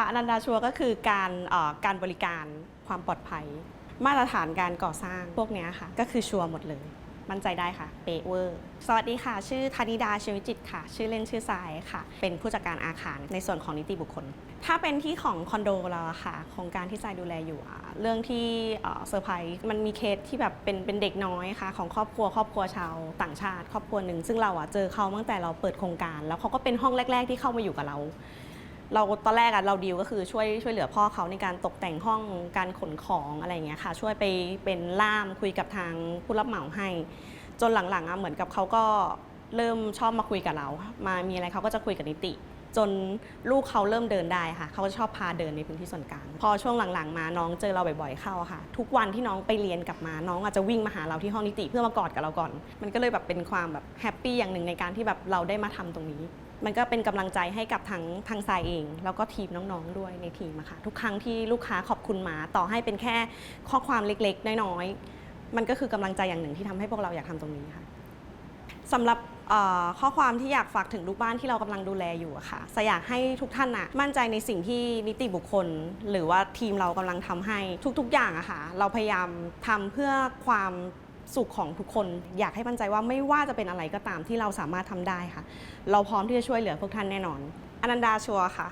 ค่ะอนันดาชัวร์ก็คือการการบริการความปลอดภัย มาตรฐานการก่อสร้างพวกนี้ค่ะ ก็คือชัวร์หมดเลย มั่นใจได้ค่ะเปเวอร์สวัสดีค่ะ ชื่อธนิดาชีวิจิตค่ะ ชื่อเล่นชื่อทรายค่ะ เป็นผู้จัดการอาคารในส่วนของนิติบุคคล ถ้าเป็นที่ของคอนโดเราค่ะโครงการที่ทรายดูแลอยู่เรื่องที่เซอร์ไพรส์มันมีเคสที่แบบเป็นเป็นเด็กน้อยค่ะ ของครอบครัวครอบครัวชาวต่างชาติ ครอบครัวหนึ่งซึ่งเราอะเจอเขาตั้งแต่เราเปิดโครงการ แล้วเขาก็เป็นห้องแรก ๆ ที่เข้ามาอยู่กับเรา เราตอนแรกอะเราดีลก็คือช่วยช่วยเหลือพ่อเขาในการตกแต่งห้องการขนของอะไรอย่างเงี้ยค่ะ ช่วยไปเป็นล่ามคุยกับทางผู้รับเหมาให้ จนหลังๆอะเหมือนกับเขาก็เริ่มชอบมาคุยกับเรา มามีอะไรเขาก็จะคุยกับนิติ จนลูกเขาเริ่มเดินได้ค่ะ เขาก็ชอบพาเดินในพื้นที่ส่วนกลาง พอช่วงหลังๆ มาน้องเจอเราบ่อยๆเข้าค่ะ ทุกวันที่น้องไปเรียนกลับมา น้องอาจจะวิ่งมาหาเราที่ห้องนิติเพื่อมากอดกับเราก่อน มันก็เลยแบบเป็นความแบบแฮปปี้อย่างหนึ่งในการที่แบบเราได้มาทำตรงนี้ มันก็เป็นกำลังใจให้กับทั้งทางทรายเอง แล้วก็ทีมน้องๆด้วยในทีมอะค่ะทุกครั้งที่ลูกค้าขอบคุณมาต่อให้เป็นแค่ข้อความเล็กๆ น้อยๆมันก็คือกำลังใจอย่างหนึ่งที่ทำให้พวกเราอยากทำตรงนี้ค่ะสำหรับข้อความที่อยากฝากถึงลูกบ้านที่เรากำลังดูแลอยู่อะค่ะสอยากให้ทุกท่านน่ะมั่นใจในสิ่งที่นิติบุคคล หรือว่าทีมเรากำลังทำให้ทุกๆ อย่างอะค่ะเราพยายามทำเพื่อความ สุขของทุกคน อยากให้มั่นใจว่าไม่ว่าจะเป็นอะไรก็ตามที่เราสามารถทำได้ค่ะ เราพร้อมที่จะช่วยเหลือพวกท่านแน่นอน อนันดาชัวร์ค่ะ